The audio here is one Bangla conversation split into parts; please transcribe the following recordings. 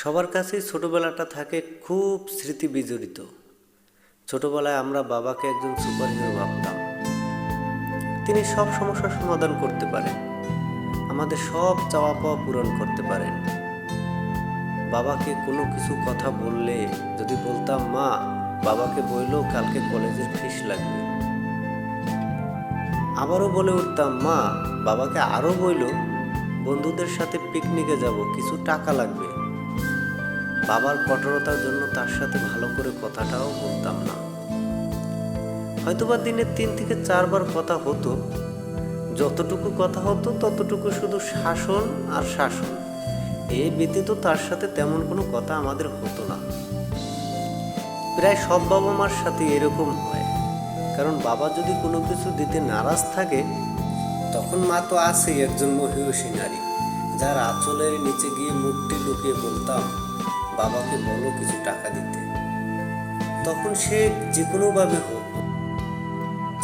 সবার কাছেই ছোটবেলাটা থাকে খুব স্মৃতি বিজড়িত। ছোটবেলায় আমরা বাবাকে একজন সুপার হিরো ভাবতাম। তিনি সব সমস্যার সমাধান করতে পারেন, আমাদের সব চাওয়া পাওয়া পূরণ করতে পারেন। বাবাকে কোনো কিছু কথা বললে যদি বলতাম, মা, বাবাকে বইলো কালকে কলেজের ফিস লাগবে। আবারও বলে উঠতাম, মা, বাবাকে আরও বইল বন্ধুদের সাথে পিকনিকে যাব, কিছু টাকা লাগবে। বাবার কঠোরতার জন্য তার সাথে ভালো করে কথাটাও বলতাম না। হয়তোবা দিনে তিন থেকে চারবার কথা হতো। যতটুকু কথা হতো, ততটুকু শুধু শাসন আর শাসন। এ ব্যতীত তার সাথে তেমন কোনো কথা আমাদের হতো না। প্রায় সব বাবা মার সাথে এরকম হয়। কারণ বাবা যদি কোনো কিছু দিতে নারাজ থাকে, তখন মা তো আছেই একজন মহিষী নারী, যার আঁচলের নিচে গিয়ে মুখটি লুকিয়ে বলতাম বাবাকে বলো কিছু টাকা দিতে। তখন সে যে কোনোভাবে হোক,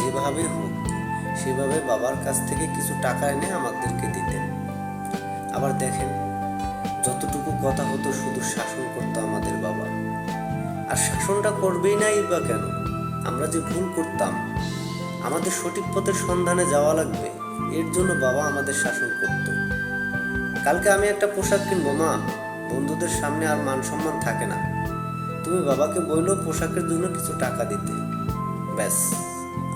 যেভাবে হোক, সেভাবে বাবার কাছ থেকে কিছু টাকা এনে আমাদেরকে দিতেন। আবার দেখেন, যতটুকু কথা হতো শুধু শাসন করতো আমাদের বাবা। আর শাসনটা করবেই নাই বা কেন? আমরা যে ভুল করতাম, আমাদের সঠিক পথের সন্ধানে যাওয়া লাগবে, এর জন্য বাবা আমাদের শাসন করত। কালকে আমি একটা পোশাক কিনবো, মা। বন্ধুদের সামনে আর মান সম্মান থাকে না। তুমি বাবাকে বলল পোশাকের জন্য কিছু টাকা দিতে। ব্যাস,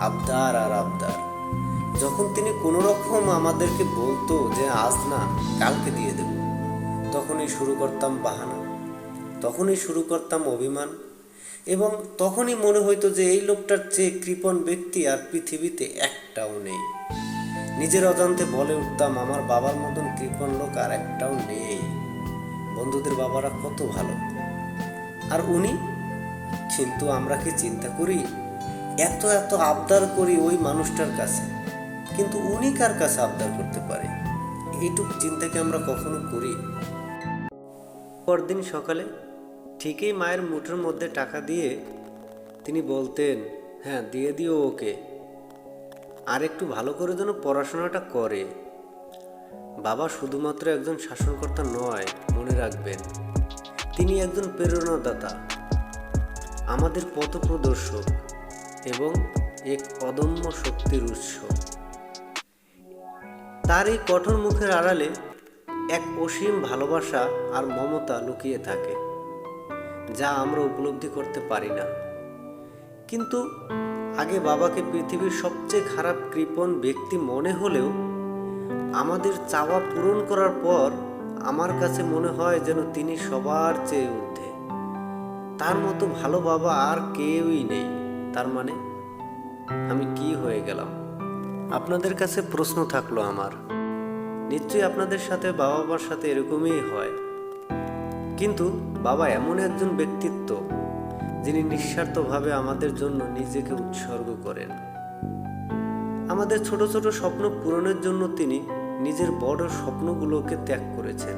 আবদার আর আবদার। যখন তিনি কোনো রকম আমাদেরকে বলতো যে আজ না, কালকে দিয়ে দেব, তখনই শুরু করতাম বাহানা, তখনই শুরু করতাম অভিমান এবং তখনই মনে হইতো যে এই লোকটার চেয়ে কৃপণ ব্যক্তি আর পৃথিবীতে একটাও নেই। নিজের অজান্তে বলে উঠতাম, আমার বাবার মতন কৃপণ লোক আর একটাও নেই। বন্ধুদের বাবারা কত ভালো। আর উনি? কিন্তু আমরা কি চিন্তা করি? এত এত আবদার করি ওই মানুষটার কাছে। কিন্তু উনি কার কাছে আবদার করতে পারে? এইটুক চিন্তাকে আমরা কখনো করি? পরদিন সকালে ঠিকই মায়ের মুঠোর মধ্যে টাকা দিয়ে তিনি বলতেন হ্যাঁ দিয়ে দিও ওকে। আর একটু ভালো করে যেন পড়াশোনাটা করে। বাবা শুধুমাত্র একজন শাসনকর্তা নয়, মনে রাখবেন, তিনি একজন প্রেরণাদাতা, আমাদের পথপ্রদর্শক এবং এক অদম্য শক্তির উৎস। তার এই কঠোর মুখের আড়ালে এক অসীম ভালোবাসা আর মমতা লুকিয়ে থাকে, যা আমরা উপলব্ধি করতে পারি না। কিন্তু আগে বাবাকে পৃথিবীর সবচেয়ে খারাপ কৃপণ ব্যক্তি মনে হলেও আমাদের চাওয়া পূরণ করার পর আমার কাছে মনে হয় যেন তিনি সবার চেয়ে ঊর্ধ্বে। তার মতো ভালো বাবা আর কেউই নেই। তার মানে আমি কি হয়ে গেলাম? আপনাদের কাছে প্রশ্ন থাকল আমার। নিশ্চয়ই আপনাদের সাথে বাবা মার সাথে এরকমই হয়। কিন্তু বাবা এমন একজন ব্যক্তিত্ব, যিনি নিঃস্বার্থভাবে আমাদের জন্য নিজেকে উৎসর্গ করেন। আমাদের ছোট ছোট স্বপ্ন পূরণের জন্য তিনি নিজের বড় স্বপ্নগুলোকে ত্যাগ করেছেন।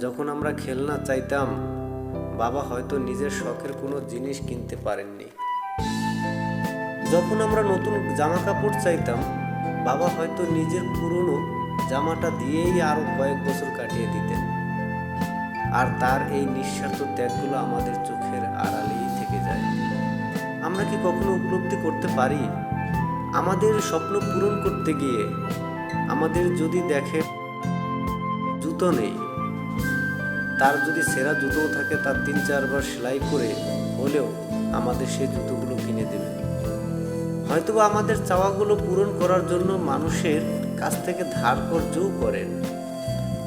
যখন আমরা খেলনা চাইতাম, বাবা হয়তো নিজের শখের কোনো জিনিস কিনতে পারেননি। যখন আমরা নতুন জামা কাপড় চাইতাম, বাবা হয়তো নিজের পুরনো জামাটা দিয়েই আরও কয়েক বছর কাটিয়ে দিতেন। আর তার এই নিঃস্বার্থ ত্যাগগুলো আমাদের চোখের আড়ালেই থেকে যায়। আমরা কি কখনো উপলব্ধি করতে পারি? আমাদের স্বপ্ন পূরণ করতে গিয়ে আমাদের যদি দেখে জুতো নেই, তার যদি সেরা জুতোও থাকে, তার তিন চারবার সেলাই করে হলেও আমাদের সেই জুতোগুলো কিনে দেবে। হয়তোবা আমাদের চাওয়াগুলো পূরণ করার জন্য মানুষের কাছ থেকে ধার কর্যও করেন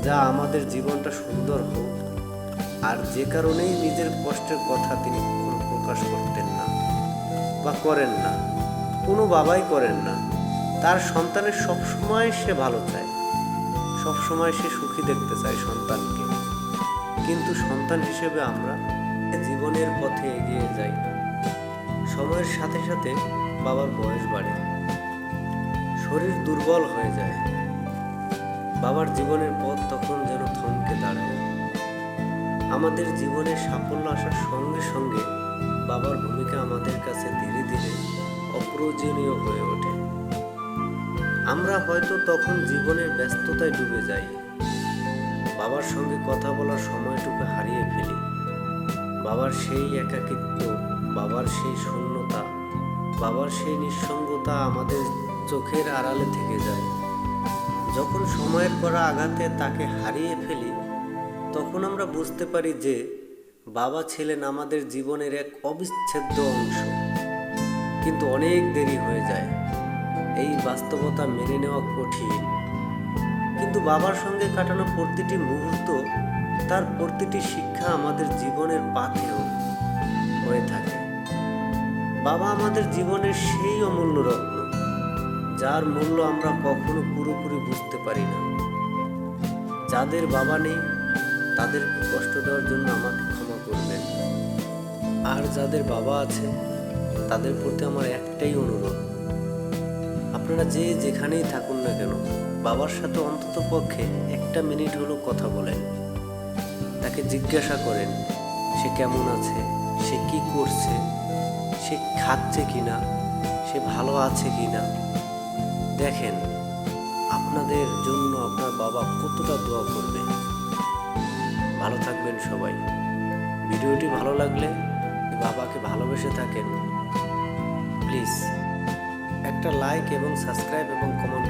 যা আমাদের জীবনটা সুন্দর হোক। আর যে কারণেই নিজের কষ্টের কথা তিনি প্রকাশ করতেন না বা করেন না, কোনো বাবাই করেন না। তার সন্তানের সবসময় সে ভালো চায়। সবসময় সে সুখী দেখতে চায় সন্তানকে। কিন্তু সন্তান হিসেবে আমরা জীবনের পথে এগিয়ে যাই সময়ের সাথে সাথে বাবার বয়স বাড়ে। শরীর দুর্বল হয়ে যায়। বাবার জীবনের পথ তখন যেন থমকে দাঁড়ায়। আমাদের জীবনে সাফল্য আসার সঙ্গে সঙ্গে বাবার ভূমিকা আমাদের কাছে ধীরে ধীরে অপ্রয়োজনীয় হয়ে ওঠে। আমরা হয়তো তখন জীবনের ব্যস্ততায় ডুবে যাই। বাবার সঙ্গে কথা বলার সময়টুকু হারিয়ে ফেলি। বাবার সেই একাকিত্ব, বাবার সেই শূন্যতা, বাবার সেই নিঃসঙ্গতা আমাদের চোখের আড়ালে থেকে যায়। যখন সময়ের করা আঘাতে তাকে হারিয়ে ফেলি, তখন আমরা বুঝতে পারি যে বাবা ছিলেন আমাদের জীবনের এক অবিচ্ছেদ্য অংশ। কিন্তু অনেক দেরি হয়ে যায়। এই বাস্তবতা মেনে নেওয়া কঠিন। কিন্তু বাবার সঙ্গে কাটানো প্রতিটি মুহূর্ত, তার প্রতিটি শিক্ষা আমাদের জীবনের পাথেও হয়ে থাকে। বাবা আমাদের জীবনের সেই অমূল্য রত্ন, যার মূল্য আমরা কখনো পুরোপুরি বুঝতে পারি না। যাদের বাবা নেই, তাদেরকে কষ্ট দেওয়ার জন্য আমাকে ক্ষমা করবেন। আর যাদের বাবা আছে তাদের প্রতি আমার একটাই অনুরোধ আপনারা যে যেখানেই থাকুন না কেন, বাবার সাথে অন্তত পক্ষে একটা মিনিট হলেও কথা বলেন। তাকে জিজ্ঞাসা করেন, সে কেমন আছে? সে কি করছে? সে খাচ্ছে কি না সে ভালো আছে কি না দেখেন, আপনাদের জন্য আপনার বাবা কতটা দোয়া করবে। ভালো থাকবেন সবাই। ভিডিওটি ভালো লাগলে বাবাকে ভালোবেসে থাকেন। প্লিজ। একটা লাইক এবং সাবস্ক্রাইব এবং কমেন্ট